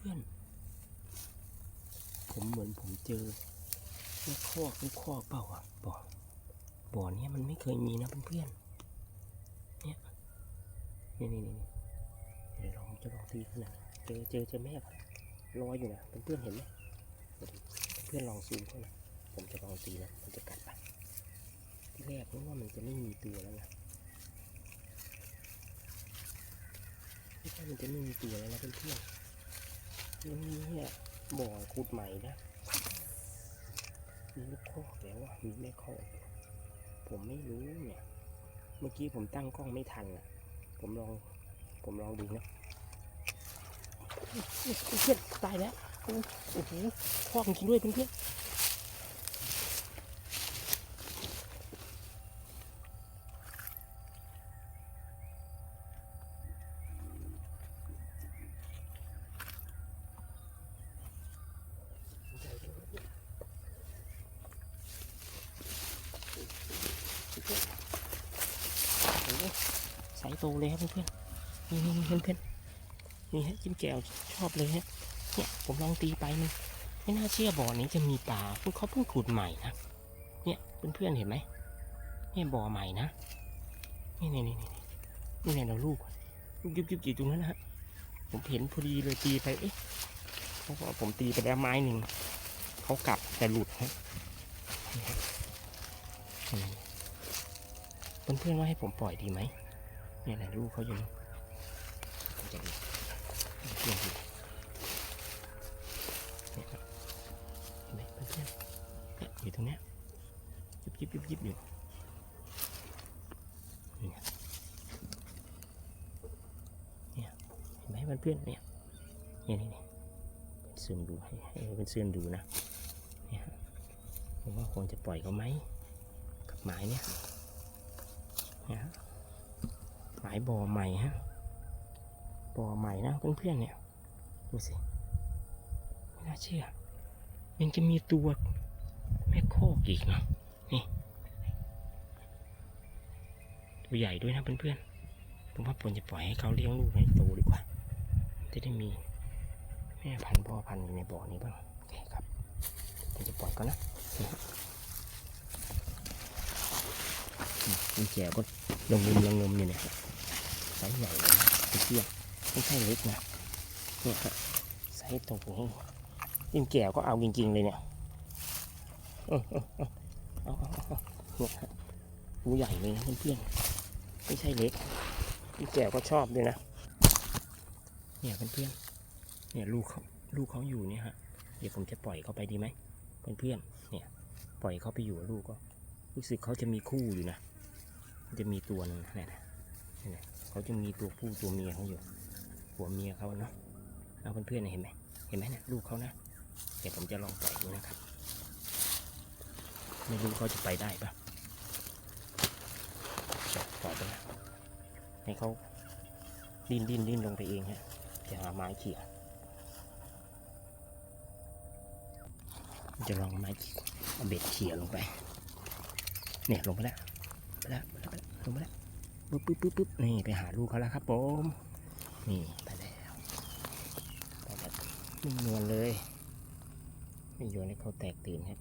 พื่อน ผมเหมือนผมเจอลูกคอกลูกคอกเปล่าอะบ่อบ่อเนี้ยมันไม่เคยมีนะเพื่อนๆเนี่ยนี่นี่นี่เดี๋ยวลองจะลองตีขนาดเจอเจอเจอแม่ลอยอยู่นะเพื่อนๆเห็นไหมเดี๋ยวเพื่อนลองซูมเข้านะผมจะลองตีนะมันจะกัดไปที่แรกนึกว่ามันจะไม่มีตัวแล้วนะไม่ใช่มันจะไม่มีตัวแล้วนะเพื่อนๆ นี่เนี่ยบ่อขุดใหม่นะมีลูกคอกแล้วอะมีแม่คอกผมไม่รู้เนี่ย เมื่อกี้ผมตั้งกล้องไม่ทันอะ ผมลอง ผมลองดูนะเพื่อนตายแล้วโอ้โอ้โหคอกจริงด้วยเพื่อนๆโอ้โหสาย โตเลยครับเพื่อนๆนี่นี่นี่เพื่อนๆนี่ฮะจิ้มแก้วชอบเลยฮะเนี่ยผมลองตีไปมันไม่น่าเชื่อบ่อนี้จะมีปลาเพิ่งเขาเพิ่งขุดใหม่นะเนี่ยเพื่อนๆเห็นไหมเนี่ยบ่อใหม่นะนี่นี่นี่นี่นี่นี่เราลูกลูกยุบยุบอยู่ตรงนั้นนะฮะผมเห็นพอดีเลยตีไปเอ๊ะเพราะว่าผมตีไปแล้วไม้หนึ่งเขากลับแต่หลุดฮะนี่ฮะนี่เพื่อนๆว่าให้ผมปล่อยดีไหม เนี่ยนะลูกเขาอยู่นี่จะดูเพื่อนดูเนี่ยครับเห็นไหมเพื่อนๆเนี่ยอยู่ตรงเนี้ยยิบยิบยิบยิบอยู่นี่งเนี่ยเห็นไหมเพื่อนเนี่ยเนี่ยนี่นี่เป็นซูมดูให้ให้เป็นซูมดูนะเนี่ยผมว่าควรจะปล่อยเขาไหมกับหมายเนี่ยเนี่ยฮะายบ่อใหม่ฮะบ่อใหม่นะเพื่อนๆเนี่ยดูสิไม่น่าเชื่อ ยังจะมีตัวแม่โคกอีกเนาะนี่ตัวใหญ่ด้วยนะเพื่อนๆผมว่าควรจะปล่อยให้เขาเลี้ยงลูกให้โตดีกว่าจะได้มีแม่พันธุ์พ่อพันธุ์อยู่ในบ่อนี้บ้างโอเคครับผมจะปล่อยก็นะนี่ฮะอืมคุณแจก็ลงงมลงงมอยู่เนี่ย ไซส์ใหญ่เลยนะเทียบไม่ใช่เล็กนะเนี่ยฮะไซส์โตนี่ยิ่งแก่ก็เอาจริงๆเลยเนี่ยเออเออเออเอาเอาเอาเนี่ยฮะตัวใหญ่เลยนะเพื่อนๆไม่ใช่เล็กยิ่งแก่ก็ชอบด้วยนะ เนี่ยเพื่อนๆเนี่ยลูกเขาลูกเขาอยู่เนี่ยฮะเดี๋ยวผมจะปล่อยเขาไปดีไหมเพื่อนๆเนี่ย ปล่อยเขาไปอยู่ลูกก็ รู้สึกเขาจะมีคู่อยู่นะ จะมีตัวหนึงนะเนี่นะ เขาจะมีตัวผู้ตัวเมียเขาอยู่หัวเมียเขาเนาะเอาเพื่อนๆเห็นไหมเห็นไหมเนี่ยลูกเขานะเดี๋ยวผมจะลองปล่อยดูนะครับ ไม่รู้เขาจะไปได้ปะจะปล่อยไปนะให้เขาดิ้นดิ้นดิ้นลงไปเองฮะจะหาไม้เขี่ยจะลองไม้เขี่ยเอาเบ็ดเขี่ยลงไป เนี่ยลงไปแล้วไปแล้วไปแล้วลงไปแล้ว ปึ๊บปึ๊บปึ๊บปึ๊บนี่ไปหาลูกเขาแล้วครับผมนี่ไปแล้วไปแบบนิ่งนวลเลยไม่โยนให้เขาแตกตื่นครับ